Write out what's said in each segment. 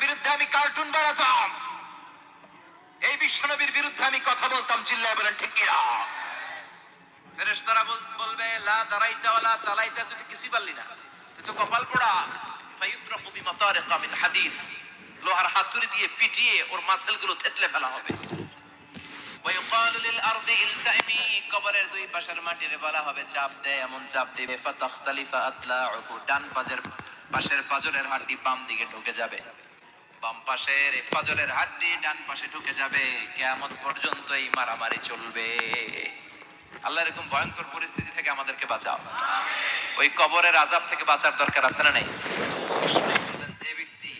বিরুদ্ধে আমি কার্টুন বানাতাম এই বিশ্বনবীর বিরুদ্ধে আমি কথা বলতাম চিল্লায় বলেন ঠিক কিনা ফেরেশতারা বল- বলবে লা দারাইতা ওয়ালা তালাইতা তুই তো কিছুই পারলি না তুই তো কপাল পোড়া ফায়ুদ্রাকু বিমাতারিকা মিন হাদিদ লোহার হাতুড়ি দিয়ে পিটিয়ে ওর মাসেলগুলো থেতলে ফেলা হবে ويقال للأرض التئمي কবরের দুই পাশের মাটির বলা হবে চাপ দে এমন চাপ দিবে ফাতাখতালিফা আতলাউহু ডান পাজের পাশের পাজরের হাড্ডি বাম দিকে ঢুকে যাবে বাম পাশের পাজরের হাড্ডি ডান পাশে ঢুকে যাবে। কেয়ামত পর্যন্ত এই মারামারি চলবে। আল্লাহ এরকম ভয়ঙ্কর পরিস্থিতি থেকে আমাদেরকে বাঁচাও। ওই কবরের আজাব থেকে বাঁচার দরকার আছে না নাই? যে ব্যক্তি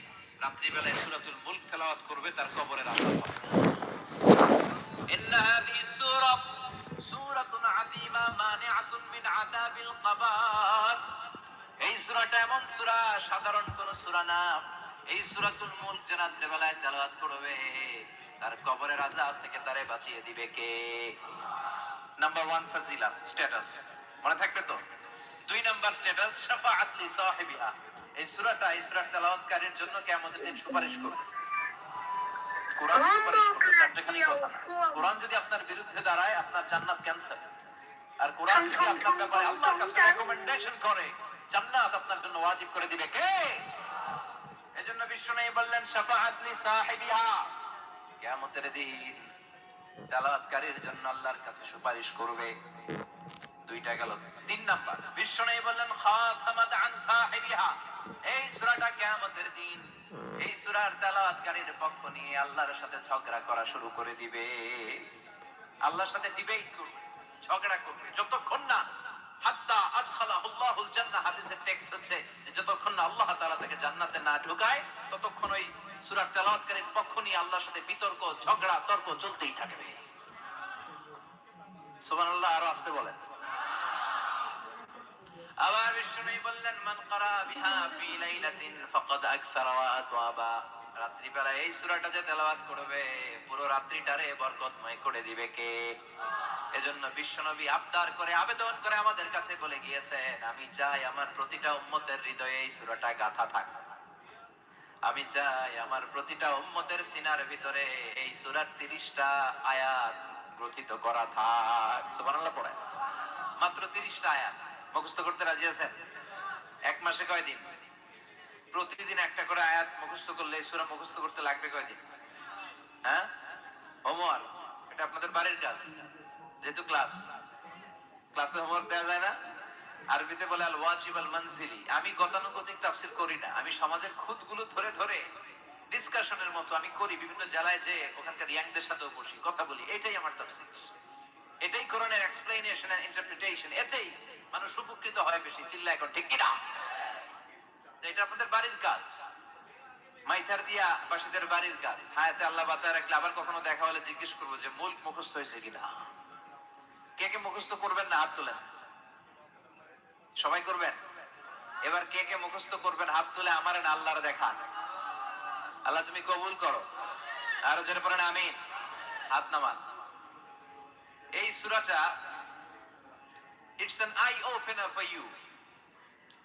রাত্রিবেলায় সুরাতুল মুল্ক তেলাওয়াত করবে, তার কবরের আজাব এই সুরাটা এমন সুরা, সাধারণ কোন সুরা না। এই সূরাতুল মুলক যে রাত্রে বেলায় তেলাওয়াত করবে তার কবরের আযাব থেকে তারে বাঁচিয়ে দিবে কে? নাম্বার ওয়ান ফাজিলা স্ট্যাটাস মনে থাকবে তো? দুই নাম্বার স্ট্যাটাস শাফাআত লি সাহিবিহা। এই সূরাটা এই সূরার তেলাওয়াতকারীর জন্য কিয়ামতের দিন সুপারিশ করবে। কোরআন সুপারিশ করবে চারটেখানি কথা। কোরআন যদি আপনার বিরুদ্ধে দাঁড়ায় আপনার জান্নাত ক্যান্সেল আর কোরআন যদি আপনার ব্যাপারে আল্লাহর কাছে রেকমেন্ডেশন করে জান্নাত আপনার জন্য ওয়াজিব করে দিবে কে? এজন্য বললেন সাহিবিহা। কিয়ামতের দিন জন্য আল্লাহর কাছে সুপারিশ করবে। দুইটা গেল। তিন নাম্বার বললেন, খাসামাত আন সাহিবিহা। এই সূরাটা কিয়ামতের দিন, এই সূরার তেলাওয়াতকারীর পক্ষ নিয়ে আল্লাহর সাথে ঝগড়া করা শুরু করে দিবে। আল্লাহর সাথে ডিবেট করবে, ঝগড়া করবে, যতক্ষণ না হাত্তা আদখালাহুল্লাহুল জান্নাহ, হাদিসের টেক্সট হচ্ছে যতক্ষণ না আল্লাহ তাআলা তাকে জান্নাতে না ঢুকায়, ততক্ষণ ওই সূরার তেলাওয়াতকারীর পক্ষ নিয়ে আল্লাহর সাথে বিতর্ক, ঝগড়া, তর্ক চলতেই থাকবে। সুবহানাল্লাহ, আরও আসতে বলেন। আবার বিষ্ণু বললেন, মান করা বিহা ফি লাইলাতিন, ফাকাদ আকসারা ওয়া আতওয়াবা। রাত্রিবেলা এই সূরাটা যে তেলাওয়াত করবে, পুরো রাত্রিটারে বরকতময় করে দিবে কে? এজন্য বিশ্বনবী আবদার করে, আবেদন করে আমাদের কাছে বলে গিয়েছেন, আমি চাই আমার প্রতিটা উম্মতের হৃদয়ে এই সূরাটা গাথা থাক। আমি চাই আমার প্রতিটা উম্মতের সিনার ভিতরে এই সূরার 30টা আয়াত গ্রথিত করা থাক। সুবহানাল্লাহ পড়ে মাত্র 30টা আয়াত। মুখস্থ করতে রাজি আছেন? এক মাসে কয়দিন? প্রতিদিন একটা করে আয়াত মুখস্থ করলে সূরা মুখস্থ করতে লাগবে কয়দিন? হ্যাঁ? হোমওয়ার্ক, এটা আপনাদের বাড়ির কাজ, যেহেতু ক্লাস। ক্লাসে হোমওয়ার্ক দেওয়া যায় না। আরবিতে বলে আল ওয়াজিব আল মানজিলি আমি গতানুগতিক তাফসীর করি না। আমি সমাজের খুঁতগুলো ধরে ধরে ডিসকাশনের মতো আমি করি। বিভিন্ন জেলায় যে ওখানকার ইয়াংদের সাথেও বসি, কথা বলি। এটাই আমার তাফসীর। এটাই কোরআনের এক্সপ্লেনেশন এন্ড ইন্টারপ্রিটেশন এতেই মানুষ উপকৃত হয় বেশি। চিল্লা এখন ঠিক কিনা? এটা আপনাদের বাড়ির কাজ। মাইথার দিয়া বাসীদের বাড়ির কাজ। হায়াতে আল্লাহ বাঁচায় রাখলে আবার কখনো দেখা হলে জিজ্ঞেস করব যে মূল মুখস্থ হয়েছে কিনা? কে কে মুখস্থ করবেন না হাত তোলেন? সবাই করবেন? এবার কে কে মুখস্থ করবেন হাত তুলে আমার আল্লাহর দেখান আল্লাহ তুমি কবুল করো। আরও জোরে পড়েন আমিন। হাত নামান। এই সূরাটা it's an eye opener for you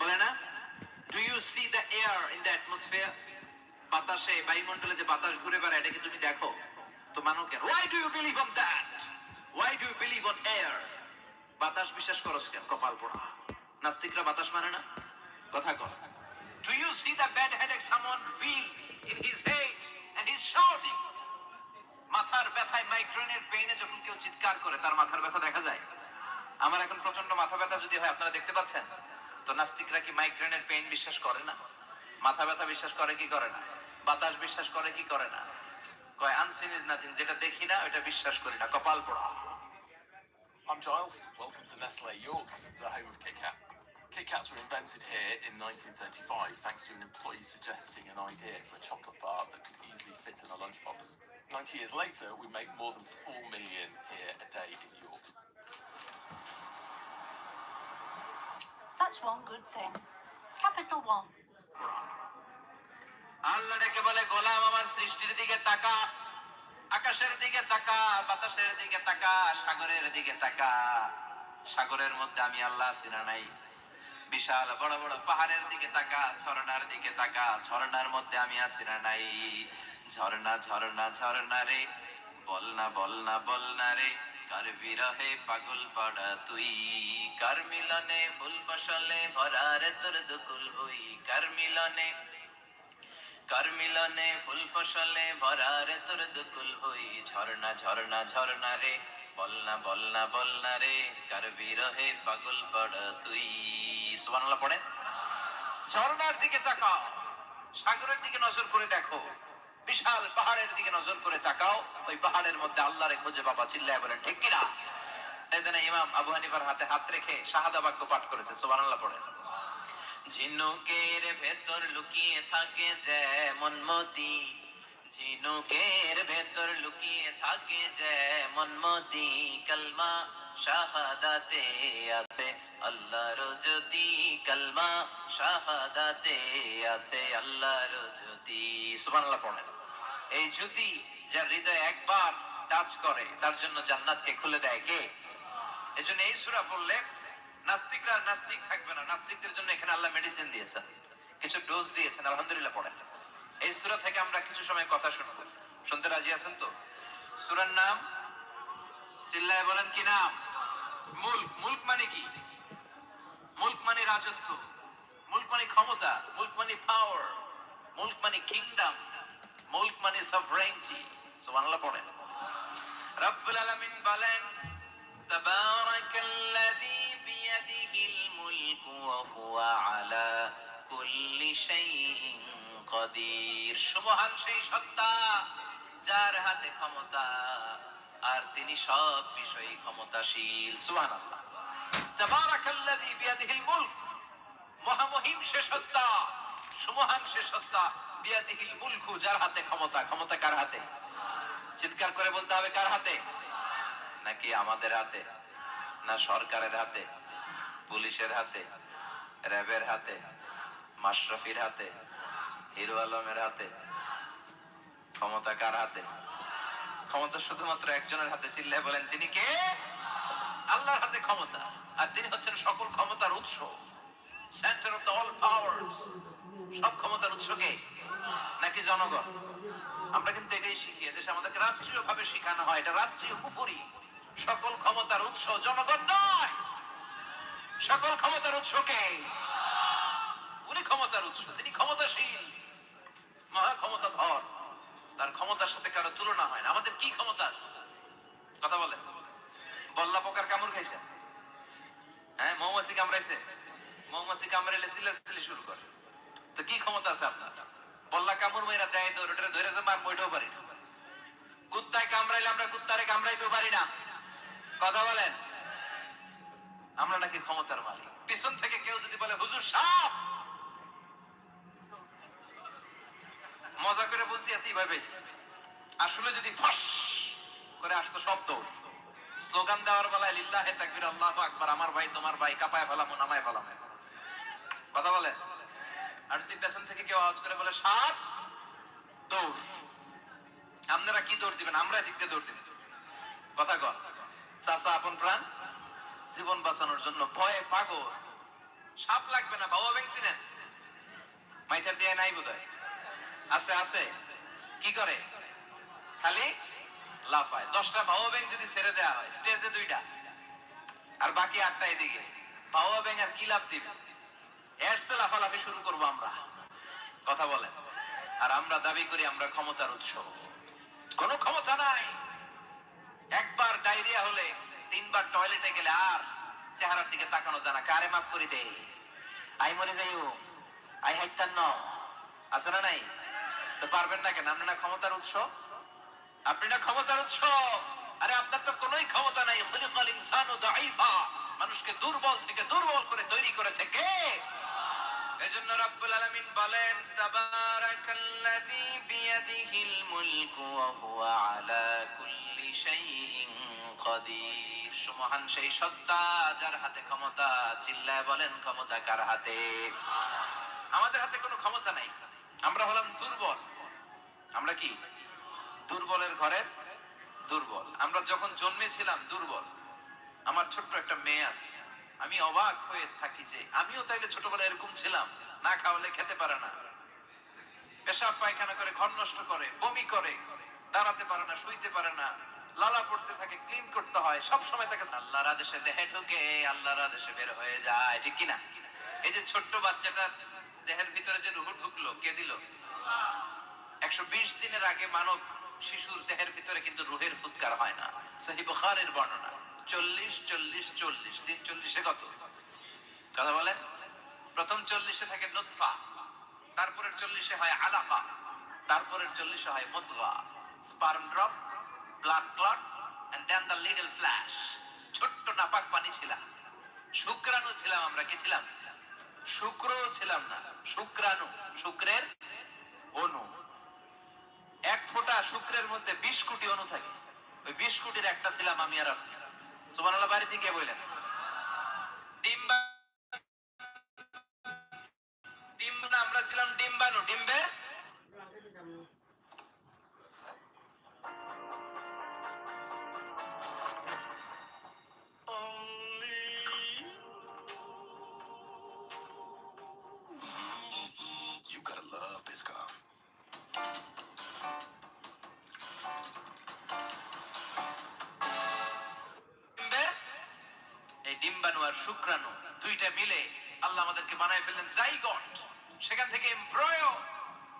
বলে do you see the air in the atmosphere বাতাসে, বায়ুমণ্ডলে যে বাতাস ঘুরে বেড়ায় এটাকে তুমি দেখো? তো মানো কেন? Why do you believe on that why do you believe on air বাতাস বিশ্বাস করস কেন? কপাল পোড়া। নাস্তিকরা বাতাস মানে না? কথা কর do you see the bad headache someone feel in his head and his shouting মাথার ব্যথায় মাইগ্রেনের পেইনে যখন কেউ চিৎকার করে, তার মাথার ব্যথা দেখা যায়? আমার এখন প্রচণ্ড মাথা ব্যথা যদি হয়, আপনারা দেখতে পাচ্ছেন? তো নাস্তিকরা কি মাইগ্রেনের পেইন বিশ্বাস করে না মাথা ব্যথা বিশ্বাস করে কি করে না বাতাস বিশ্বাস করে কি করে না কয় আনসিন ইজ নাথিং যেটা দেখি না ওটা বিশ্বাস করি না কপাল পোড়া I'm Giles. Welcome to Nestle York, the home of Kit Kat. Kit Kats were invented here in 1935 thanks to an employee suggesting an idea for a chocolate bar that could easily fit in a lunchbox. 90 years later, we make more than 4 million here a day in York. That's one good thing. Capital One. আল্লাহ ডেকে বলে, গোলাম আমার সৃষ্টির দিকে তাকা, আকাশের দিকে তাকা, বাতাসের দিকে তাকা, সাগরের দিকে তাকা সাগরের মধ্যে আমি আল্লাহ আছি না নাই বিশাল বড় বড় পাহাড়ের দিকে তাকা, ঝর্ণার দিকে তাকা, ঝর্ণার মধ্যে আমি আছি না নাই ঝর্ণা ঝর্ণা ঝর্ণা রে, বল না বল না বল না রে কার বিরহে পাগল পাড়া তুই কার মিলনে ফুল ফসলে ভরা রে তোর দুকুল বই কার মিলনে কার মিলনে ফুল ফসলে ভরা রে তোর দুকুল হই ঝর্ণা ঝর্ণা ঝর্ণা রে বল না বল না বল না রে কার বিরহে পাগল পড় তুই সুবহানাল্লাহ পড়ে ঝর্ণার দিকে তাকাও। সাগরের দিকে নজর করে দেখো। বিশাল পাহাড়ের দিকে নজর করে তাকাও। ওই পাহাড়ের মধ্যে আল্লাহরে খোঁজে বাবা চিল্লায় বলেন, ঠিক কিনা ইমাম আবু হানিফার হাতে হাত রেখে শাহাদা বাক্য পাঠ করেছে, সুবহানাল্লাহ পড়ে। ঝিনুকের ভেতর লুকিয়ে থাকে যেমন মতি ঝিনুকের ভেতর লুকিয়ে থাকে যেমন মতি কলমা শাহাদাতে আছে। আল্লাহর জ্যোতি, কলমা শাহাদাতে আছে। আল্লাহর জ্যোতি, সুবহানাল্লাহ পড়েন। এই জ্যোতি যার হৃদয় একবার টাচ করে, তার জন্য জান্নাতকে খুলে দেয় কে? এজন্য এই সুরা পড়লে নাস্তিকরা নাস্তিক থাকবে না। নাস্তিকদের জন্য এখানে আল্লাহ মেডিসিন দিয়েছেন। কিছু ডোজ দিয়েছেন, আলহামদুলিল্লাহ পড়েন। এই সূরা থেকে আমরা কিছু সময় কথা শুনব। শুনতে রাজি আছেন তো? সূরার নাম? চিল্লায় বলেন কি নাম? মুল্ক। মুল্ক মানে কি? মুল্ক মানে রাজত্ব। মুল্ক মানে ক্ষমতা। মুল্ক মানে পাওয়ার মুল্ক মানে কিংডম মুলক মানে সভরেন্টি সুবহানাল্লাহ পড়েন। রব্বুল আলামিন বলেন, তাবারাকাল্লাযী বিয়াদিহিল মুলকু ওয়া হুয়া আলা কুল্লি শাইইন কদির সুবহান সেই সত্তা যার হাতে ক্ষমতা, আর তিনি সব বিষয়ে ক্ষমতাশীল। সুবহানাল্লাহ। তাবারাকাল্লাযী বিয়াদিহিল মুলক, মহামহিম সে সত্তা সুমহান সে সত্তা। যার হাতে ক্ষমতা ক্ষমতা কার হাতে? চিৎকার করে বলতে হবে কার হাতে? নাকি আমাদের হাতে? না সরকারের হাতে? পুলিশের হাতে? র্যাবের হাতে? মাশরাফির হাতে? হিরো আলমের হাতে? ক্ষমতা কার হাতে? ক্ষমতা শুধুমাত্র একজনের হাতে চিল্লায় বলেন তিনি কে? আল্লাহর হাতে ক্ষমতা। আর তিনি হচ্ছেন সকল ক্ষমতার উৎস। Centre of the all power সব ক্ষমতার উৎস কে? নাকি জনগণ? আমরা কিন্তু এটাই শিখি দেশে আমাদেরকে রাষ্ট্রীয় ভাবে শেখানো হয়। এটা রাষ্ট্রীয় কুফুরি সকল ক্ষমতার উৎস জনগণ নয়। সকল ক্ষমতার উৎস কে? উনি ক্ষমতার উৎস, তিনি ক্ষমতাশীল। মহা ক্ষমতাধর। তার ক্ষমতার সাথে কারও তুলনা হয় না। আমাদের কি ক্ষমতা আছে? কথা বলে বল্লা পোকার কামড় খাইছে? হ্যাঁ মৌমাছি কামড়াইছে? মৌমাছি কামড়াইলে সিলাসিলি শুরু করে। তো কি ক্ষমতা আছে আপনার? বল্লা কামড় মেয়েরা দেয় তো ওটা ধরে যে মার মইটাও পারি না। কুত্তায় কামড়াইলে আমরা কুত্তারে কামড়াইতেও পারি না। কথা বলেন? আমরা নাকি ক্ষমতার মালিক। পিছন থেকে কেউ যদি বলে, হুজুর সাপ মজা করে বলছি, এতই ভাবে আসলে যদি ফস করে আসতো শব্দ স্লোগান দেওয়ার বেলায় লিল্লাহে তাকবীর, আল্লাহ আকবার, আমার ভাই, তোমার ভাই, কাপায় ফেলামো, নামায় ফেলামো। কথা বলে আর যদি পেছন থেকে কেউ আওয়াজ করে বলে সাপ দৌড়। আপনারা কি দৌড় দিবেন? আমরা দিক দিয়ে দৌড় দিব। কথা কন। চাচা, আপন প্রাণ, জীবন বাঁচানোর জন্য ভয়ে পাগল। সাপ লাগবে না, বাবা ব্যাংক চিনেন মাইথার দিয়ে নাই বোধ আছে আছে। কি করে? খালি লাফায়। দশটা ভাও ব্যাংক যদি ছেড়ে দেওয়া হয়, স্টেজে দুইটা। আর বাকি আটটা এদিকে। ভাও ব্যাংক আর কি লাভ দিবে? এরসে লাফালাফি শুরু করব আমরা। কথা বলেন। আর আমরা দাবি করি আমরা ক্ষমতার উৎস। কোনো ক্ষমতা নাই। একবার ডায়রিয়া হলে তিনবার টয়লেটে গেলে আর চেহারার দিকে তাকানো জানা কারে মাফ করে দে? আই মরে যাইও। আই হাইতান আছে না নাই? তো পারবেন না কেন? আপনি না ক্ষমতার উৎস? আপনি না ক্ষমতার উৎস? আরে আপনার তো কোনোই ক্ষমতা নাই। খলিকাল ইনসানু দাঈফা। মানুষকে দুর্বল থেকে দুর্বল করে তৈরি করেছে কে? এজন্য রাব্বুল আলামিন বলেন, তাবারাকাল্লাযী বিয়াদিহিল মুলকু ওয়া হুয়া আলা কুল্লি শাইইন কাদির সুমহান সেই সত্তা যার হাতে ক্ষমতা, চিল্লায় বলেন, ক্ষমতা কার হাতে? আমাদের হাতে কোনো ক্ষমতা নাই। আমরা হলাম দুর্বল। আমরা কি? দুর্বলের ঘরের দুর্বল। আমরা যখন জন্মেছিলাম দুর্বল। আমার ছোট্ট একটা মেয়ে আছে। আমি অবাক হয়ে থাকি যে আমিও তাইলে ছোটবেলায় এরকম ছিলাম। না খাওয়ালে খেতে পারে না। পেশাব পায়খানা করে ঘর নষ্ট করে, বমি করে, দাঁড়াতে পারে না, শুইতে পারে না, লালা পড়তে থাকে, ক্লিন করতে হয়, সব সময় তাকে আল্লাহর আদেশে দেহে ঢুকে, আল্লাহর আদেশে বের হয়ে যায়, ঠিক কিনা? এই যে ছোট্ট বাচ্চাটা দেহের ভিতরে যে রুহু ঢুকলো, কে দিল? একশো বিশ দিনের আগে মানব শিশুর দেহের ভিতরে কিন্তু রুহের ফুৎকার হয় না। সহি বুখারের বর্ণনা। চল্লিশ চল্লিশ চল্লিশ। চল্লিশে কত? কথা বলেন। প্রথম চল্লিশে থাকে তারপরের চল্লিশে হয় তারপরের চল্লিশে হয় sperm drop blood clot then the little flesh ছোট্ট নাপাক পানি ছিলাম। শুক্রাণু ছিলাম আমরা, কি ছিলাম? শুক্র ছিলাম না, শুক্রাণু। শুক্রের অনু এক ফোঁটা শুক্রের মধ্যে বিশ কোটি অনু থাকে। ওই বিশ কোটির একটা ছিলাম আমি আর আপনি। বাড়ি থেকে বললেন? আমরা ছিলাম ডিম্বাণু ডিম্বে এই ডিম্বাণু আর শুক্রাণু দুইটা মিলে আল্লাহ আমাদেরকে বানায় ফেললেন জাইগট সেখান থেকে এমব্রয়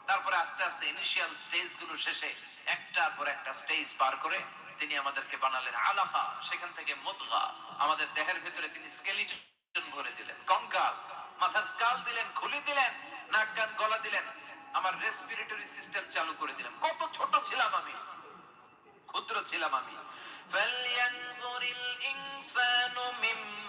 তারপরে আস্তে আস্তে ইনিশিয়াল স্টেজ গুলো শেষে একটার পর একটা স্টেজ পার করে তিনি আমাদেরকে বানালেন আলাফা সেখান থেকে মুদগা আমাদের দেহের ভিতরে তিনি স্কেলিটন ভরে দিলেন কঙ্কাল মাথার স্কাল দিলেন খুলি দিলেন নাক কান গলা দিলেন আমার রেসপিরেটরি সিস্টেম চালু করে দিলেন কত ছোট ছিলাম আমি ক্ষুদ্র ছিলাম আমি فلينظر الإنسان مما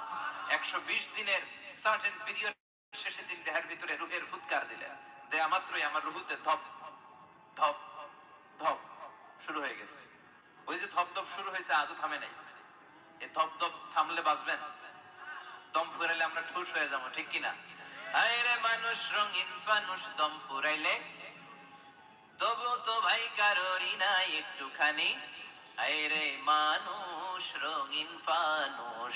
একশো বিশ দিনের সার্টেন পিরিয়ড শেষে তিনি দেহের ভিতরে রুহের ফুৎকার দিলেন দেয়া মাত্রই আমার রুহুতে ধপ ধপ ধপ শুরু হয়ে গেছে। ওই যে ধপ ধপ শুরু হয়েছে, আজও থামে নাই। এই ধপ ধপ থামলে বাঁচবেন? দম ফুরাইলে আমরা ঠুস হয়ে যাব, ঠিক কিনা আরে মানুষ, রঙিন ফানুষ, দম ফুরাইলে? তবু তো ভাই কারোরই নাই একটুখানি। আরে মানুষ, রঙিন ফানুষ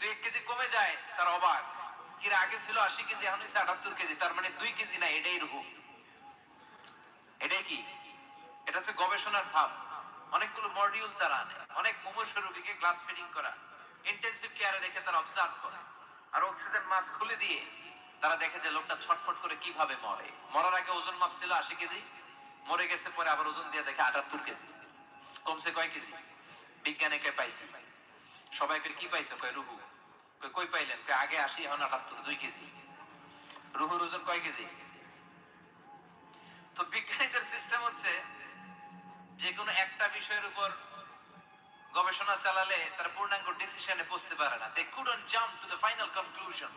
দুই কেজি কমে যায় তার অবাক। কি রে, আগে ছিল আশি কেজি এখন হচ্ছে আটাত্তর কেজি তার মানে দুই কেজি না এটাই রুহু এটাই কি? এটা হচ্ছে গবেষণার ধাপ অনেকগুলো মডিউল তারা আনে অনেক গ্লাস করা। ইন্টেন্সিভ কেয়ারে তারা অবজার্ভ করে। আর অক্সিজেন মাস্ক খুলে দিয়ে তারা দেখে যে লোকটা ছটফট করে কীভাবে মরে। মরার আগে ওজন মাপ ছিল আশি কেজি মরে গেছে পরে আবার ওজন দিয়ে দেখে আটাত্তর কেজি কমছে কয় কেজি? বিজ্ঞানে কে পাইছে? সবাইকে কি পাইছে? কয় রুহু। কই পাইলেন? আগে আসি, এখন আটাত্তর দুই কেজি। রুহুর ওজন কয় কেজি? তো বিজ্ঞানীদের সিস্টেম হচ্ছে যে কোনো একটা বিষয়ের উপর গবেষণা চালালে তার পূর্ণাঙ্গ ডিসিশনে পৌঁছতে পারে না। They jump to the final conclusion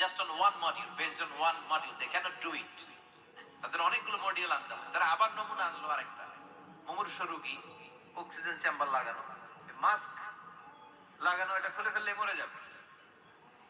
just on one module based on one module they can't do it তাদের অনেকগুলো মডিউল আনতে তারা আবার নমুনা আনলো আরেকটা। মুমূর্ষ রোগী অক্সিজেন চেম্বার লাগানো। মাস্ক লাগানো, এটা খুলে ফেললে মরে যাবে।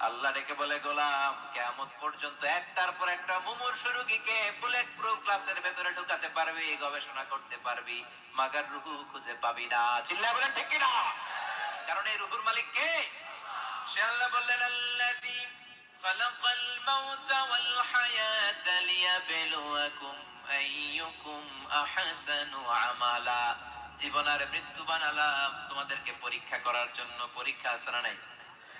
আল্লাহ ডেকে বলে, গোলাম, কেমন পর্যন্ত একটার পর একটা মুমূর্ষ রোগীকে বুলেট প্রুফ গ্লাসের ভেতরে ঢুকাতে পারবি, গবেষণা করতে পারবি, মাগার রুহু খুঁজে পাবি না। চিল্লা বলেন, ঠিক কিনা? কারণ এই রুহুর মালিক কে? সে আল্লাহ বললেন, আল্লাযী মাউতা ওয়াল হায়াতা লিয়াবলুয়াকুম আইয়ুকুম আহসানু আমালা। জীবন আর মৃত্যু বানালাম, তোমাদেরকে পরীক্ষা করার জন্য পরীক্ষা না নাই?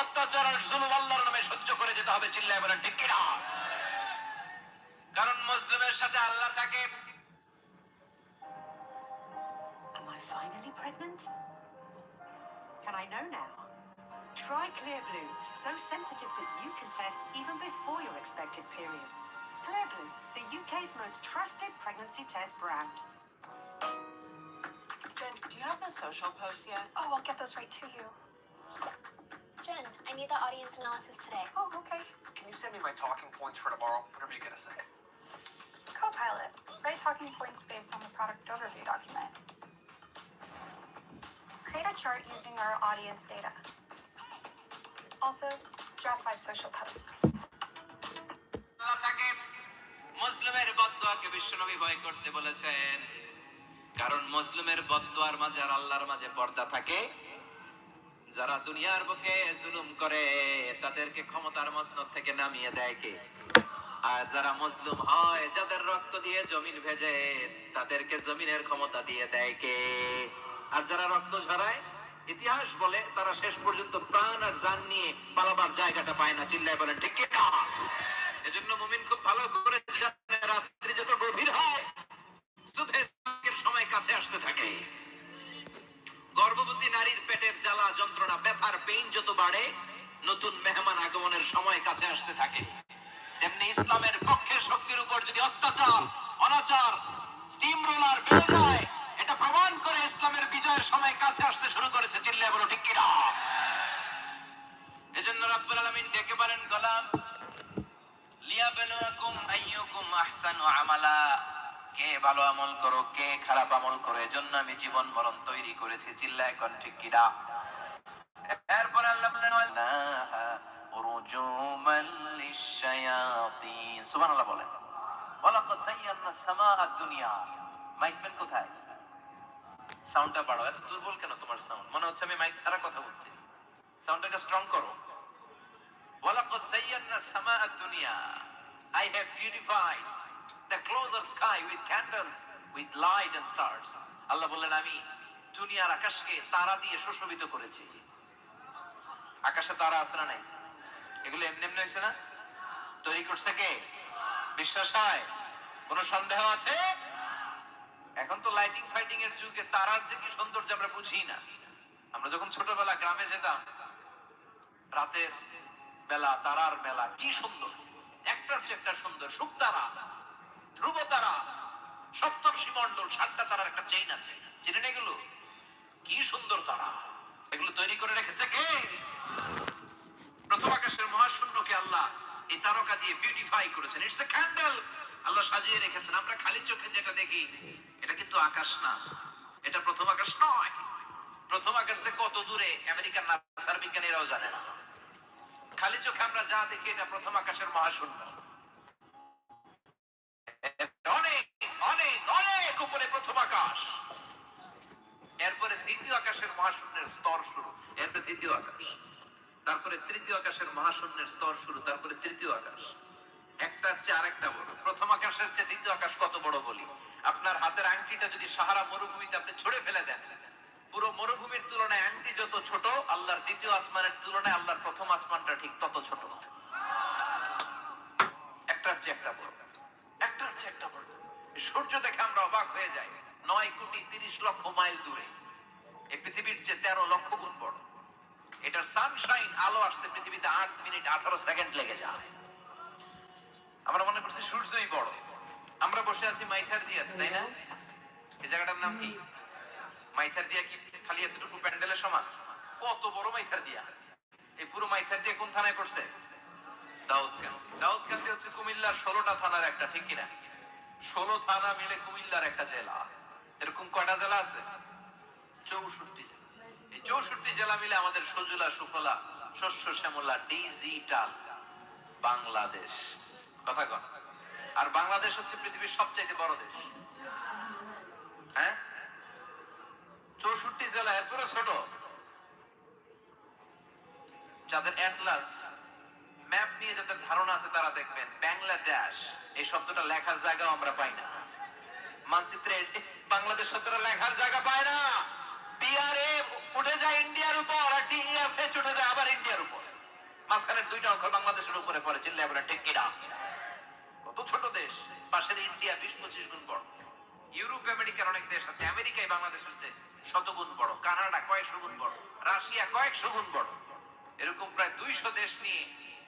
অত্যাচার আর জুলুম আল্লাহর নামে সহ্য করে যেতে হবে চিল্লায় বলেন ঠিক কিনা কারণ মুসলিমের সাথে আল্লাহ থাকে Am I finally pregnant? Can I know now? Try Clear Blue, so sensitive that you can test even before your expected period. Clear Blue, the UK's most trusted pregnancy test brand. Jen, do you have the social posts yet? Oh, I'll get those right to you. Jen, I need the audience analysis today. Oh, okay. Can you send me my talking points for tomorrow? Whenever you get a second. Copilot, write talking points based on the product overview document. Create a chart using our audience data. Also, draft five social posts. আল্লাহ তাকে মুসলিমের বদদোয়াকে বিশ্বনবী ভয় করতে বলেছেন কারণ মুসলিমের বদদোয়ার মাঝে আর আল্লাহর মাঝে পর্দা থাকে যারা দুনিয়ার বুকে জুলুম করে, তাদেরকে ক্ষমতার মসনদ থেকে নামিয়ে দেয় কে? আর যারা মজলুম হয়, যাদের রক্ত দিয়ে জমিন ভেজে, তাদেরকে জমিনের ক্ষমতা দিয়ে দেয় কে? আর যারা রক্ত ঝরায়, ইতিহাস বলে তারা শেষ পর্যন্ত প্রাণ আর জান নিয়ে পালাবার জায়গাটা পায় না। চিল্লায় বলেন, ঠিক এজন্য মুমিন খুব ভালো করে রাত্রি যত গভীর হয় সময় কাছে আসতে থাকে। গর্ভবতী নারীর পেটের জ্বালা যন্ত্রণা, ব্যথার পেইন যত বাড়ে, নতুন মেহমান আগমনের সময় কাছে আসতে থাকে। তেমনি ইসলামের পক্ষের শক্তির উপর যদি অত্যাচার, অনাচার স্টিম রোলার বেড়ে যায়, এটা প্রমাণ করে ইসলামের বিজয়ের সময় কাছে আসতে শুরু করেছে। চিল্লায় বলো, ঠিক এজন্য রাব্বুল আলামিন ডেকে বলেন, গোলাম, লিয়াবলুয়াকুম আইয়ুকুম আহসানু আমালা। কে ভালো আমল করো, কে খারাপ আমল করো, এজন্য আমি জীবন মরণ তৈরি করেছি, চিল্লায় এখন ঠিক কিনা এরপর আল্লাহ বলেন রুজুমাল লিশায়াতিন সুবহানাল্লাহ বলেন, ওয়ালাকাদ সামাআ দুনিয়া। কোথায়? সাউন্ডটা বাড়াও, এত দুর্বল কেন তোমার সাউন্ড? মনে হচ্ছে আমি মাইক ছাড়া কথা বলছি। সাউন্ডটাকে স্ট্রং করো। ওয়ালাকাদ সাইয়ানা সামাআ দুনিয়া। I have beautified the closer sky with candles, with light and stars. Allah বললেন, আমি দুনিয়ার আকাশকে তারা দিয়ে সুশোভিত করেছি। আকাশে তারা আছে না নাই? এগুলো এমনি এমনি হয়েছে না? তৈরি করছে কে? বিশ্বাস হয়? কোনো সন্দেহ আছে? এখন তো লাইটিং ফাইটিং এর যুগে তারার যে কি সৌন্দর্য আমরা বুঝি না। আমরা যখন ছোটবেলা গ্রামে যেতাম, রাতের মেলা তারার মেলা কি সুন্দর। একটার চেয়ে একটা সুন্দর, সুখ তারা। সপ্তর্ষি মন্ডল সাতটা তারার একটা চেইন আছে। চিনেন এগুলো। কি সুন্দর তারা। এগুলো তৈরি করে রেখেছে কে? প্রথম আকাশের মহাশূন্যকে আল্লাহ এই তারকা দিয়ে বিউটিফাই করেছেন। ইটস এ ক্যান্ডেল আল্লাহ সাজিয়ে রেখেছেন। আমরা খালি চোখে যেটা দেখি, এটা কিন্তু আকাশ না। এটা প্রথম আকাশ নয়। প্রথম আকাশ যে কত দূরে আমেরিকার নাসার বিজ্ঞানীরাও জানে না। খালি চোখে আমরা যা দেখি, এটা প্রথম আকাশের মহাশূন্য। অনেক উপরে প্রথম আকাশ, এরপরে দ্বিতীয় আকাশের মহাশূন্যের স্তর শুরু, এরপরে দ্বিতীয় আকাশ, তারপরে তৃতীয় আকাশের মহাশূন্যের স্তর শুরু, তারপরে তৃতীয় আকাশ। একটার চেয়ে আরেকটা বড়। প্রথম আকাশের চেয়ে দ্বিতীয় আকাশ কত বড় বলি? আপনার হাতের আংটিটা যদি সাহারা মরুভূমিতে আপনি ছড়ে ফেলে দেন, পুরো মরুভূমির তুলনায় আংটি যত ছোট, আল্লাহর দ্বিতীয় আসমানের তুলনায় আল্লাহর প্রথম আসমানটা ঠিক তত ছোট। একটার চেয়ে একটা বড়। একটার চেয়ে একটা সূর্য দেখে আমরা অবাক হয়ে যাই। নয় কোটি তিরিশ লক্ষ মাইল দূরে। এই পৃথিবীর চেয়ে তেরো লক্ষ গুণ বড়। এটার সানশাইন আলো আসতে পৃথিবীতে আট মিনিট আঠারো সেকেন্ড লেগে যায়। আমরা মনে করছি সূর্যই বড়। আমরা বসে আছি মাইথার দিয়াতে, তাই না? এই জায়গাটার নাম কি? মাইথার দিয়া কি খালি এতটুকু প্যান্ডেলের সমান? কত বড় মাইথার দিয়া। এই পুরো মাইথার দিয়া কোন থানায় করছে দাউদকান দাউদকান্দি হচ্ছে কুমিল্লার ষোলোটা থানার একটা, ঠিক কিনা? ষোলো থানা মিলে কুমিল্লার একটা জেলা। এরকম কয়টা জেলা আছে? চৌষট্টি জেলা। এই চৌষট্টি জেলা মিলে আমাদের সজুলা, সুফলা, শস্য, শ্যামলা, ডিজিটাল বাংলাদেশ। কথা কন। আর বাংলাদেশ হচ্ছে পৃথিবীর সবচাইতে বড় দেশ। হ্যাঁ? চৌষট্টি জেলা, এরপরে ছোট। যাদের অ্যাটলাস ম্যাপ নিয়ে যাদের ধারণা আছে তারা দেখবেন। বাংলাদেশ, এই শব্দটা লেখার জায়গাও আমরা পাই না। মানচিত্রে বাংলাদেশ শব্দটা লেখার জায়গা পায় না। উঠে যায় ইন্ডিয়ার উপর আর ডিএসএ উঠে যায় আবার ইন্ডিয়ার উপর। দুইটা অক্ষর বাংলাদেশের উপরে পড়ে কত ছোট দেশ, পাশের ইন্ডিয়া বিশ পঁচিশ গুণ বড়। ইউরোপ, আমেরিকার অনেক দেশ আছে আমেরিকায় বাংলাদেশের চেয়ে শতগুণ বড়। কানাডা কয়েকশো গুণ বড়, রাশিয়া কয়েকশো গুণ বড়। এরকম প্রায় দুইশো দেশ নিয়ে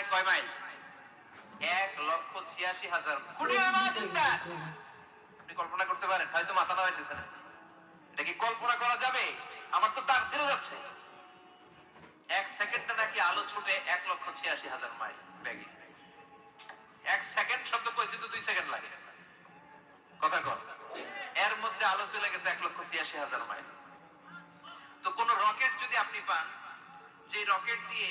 যায় কয় মাইল? এক লক্ষ ছিয়াশি হাজার। কোটি আপনি কল্পনা করতে পারেন, হয়তো মাথা নাড়াইতেছেন এটা কি কল্পনা করা যাবে? আমার তো তার ছেড়ে যাচ্ছে। এক সেকেন্ডে নাকি আলো ছুটে এক লক্ষ ছিয়াশি হাজার মাইল ব্যাগে এক সেকেন্ড শব্দ কইতে তো দুই সেকেন্ড লাগে। কথা কর এর মধ্যে আলো চলে গেছে এক লক্ষ ছিয়াশি হাজার মাইল। তো কোন রকেট যদি আপনি পান, যে রকেট দিয়ে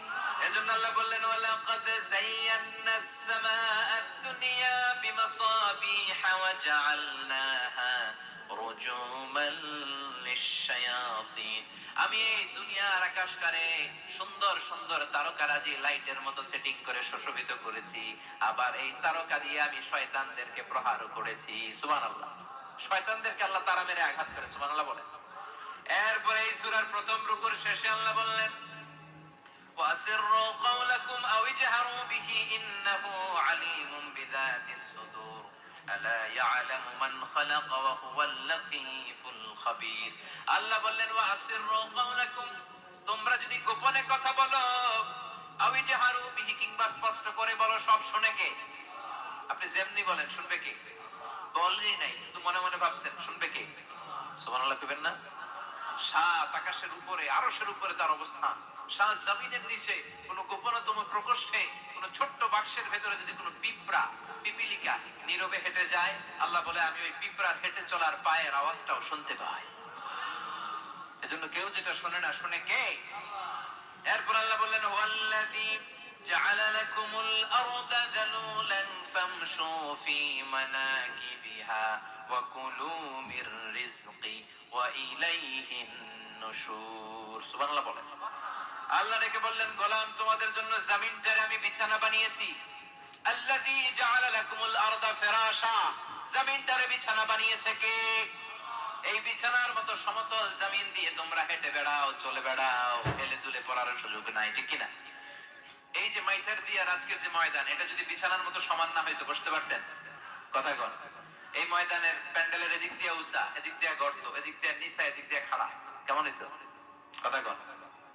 এজন্য আল্লাহ বললেন, ওয়ালাকাদ যায়্যানা আস-সামাআ দুনিয়া বিমাসাবিহা ওয়া জাআলনাহা রুজুমান লিশ-শায়াতিন। আমি এই দুনিয়ার আকাশটারে সুন্দর সুন্দর তারকারাজি লাইটের মতো সেটিং করে সুশোভিত করেছি। আবার এই তারকা দিয়ে আমি শয়তানদেরকে প্রহারও করেছি। সুবহানাল্লাহ। শয়তানদেরকে আল্লাহ তারা মেরে আঘাত করে, সুবহানাল্লাহ বলেন। এরপরে এই সূরার প্রথম রুকুর শেষে আল্লাহ বললেন وأسروا قولكم أو اجهروا به إنه عليم بذات الصدور ألا يعلم من خلق وهو اللطيف الخبير আল্লাহ বললেন وأسروا قولكم তোমরা যদি গোপনে কথা বলো أو اجهروا به কিংবা স্পষ্ট করে বলো সব শুনে কে আপনি যেমনি বলেন শুনবে কে বলেনই নাই কিন্তু মনে মনে ভাবছেন শুনবে কে সুবহানাল্লাহ কইবেন না সাত আকাশের উপরে আরশের উপরে তার অবস্থান সাত জমিনের নিচে কোন গোপনতম প্রকোষ্ঠে, কোন ছোট্ট বাক্সের ভেতরে যদি কোনো পিঁপড়া, পিপিলিকা নীরবে হেঁটে যায়, আল্লাহ বলে, আমি ওই পিঁপড়ার হেঁটে চলার পায়ের আওয়াজটাও শুনতে পাই। এজন্য কেউ যেটা শোনে না, শুনে কে? এরপর আল্লাহ বললেন, ওয়াল্লাযী লাকুমুল আরদা যালুলান ফামশু ফি মানাকিবিহা ওয়া কুলু মির রিজকি ওয়া ইলাইহিন নুশুর। সুবহানাল্লাহ বলেন। আল্লাহ ডেকে বললেন, গোলাম, তোমাদের জন্য জমিনটারে আমি বিছানা বানিয়েছি। আল্লাযী জাআলা লাকুমুল আরদা ফিরাশা। বিছানা বানিয়েছে কে? এই বিছানার মতো সমতল দিয়ে তোমরা হেঁটে বেড়াও, চলে বেড়াও। দুলে পড়ার সুযোগ নাই, ঠিক এই যে মাইথার দিয়ার আজকের যে ময়দান, এটা যদি বিছানার মতো সমান না হয়তো বসতে পারতেন? কথা কন। এই ময়দানের প্যান্ডেলের এদিক দিয়ে উষা এদিক দিয়ে গর্ত, এদিক দিয়ে নিচা, এদিক দিয়ে খাড়া। কেমন হইতো? কথা কন।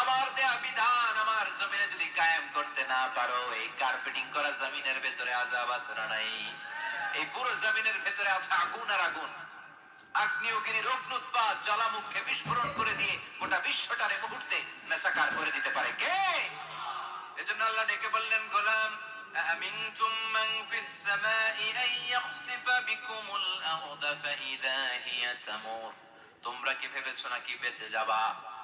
আমার দেয়া বিধান আমার জমিনে যদি কায়েম করতে না পারো এই কার্পেটিং করা জমিনের ভেতরে আজাব আছে না নাই এই পুরো জমিনের ভেতরে আছে আগুন আর আগুন আগ্নেয়গিরি রগ্নুৎপাত জ্বালামুখে বিস্ফোরণ করে দিয়ে গোটা বিশ্বটারে মুহূর্তে মেসাকার করে দিতে পারে কে এজন্য আল্লাহ ডেকে বললেন গোলাম أأمنتم من في السماء أن يخسف بكم الأرض فإذا هي تمور তোমরা কি ভেবেছো নাকি বেঁচে যাবা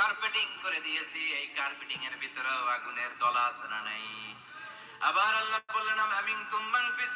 কার্পেটিং করে দিয়েছি, এই কার্পেটিং এর ভিতরেও আগুনের দলা আছে না নাই? আবার আল্লাহ বললেন আমিন তুমি ফিস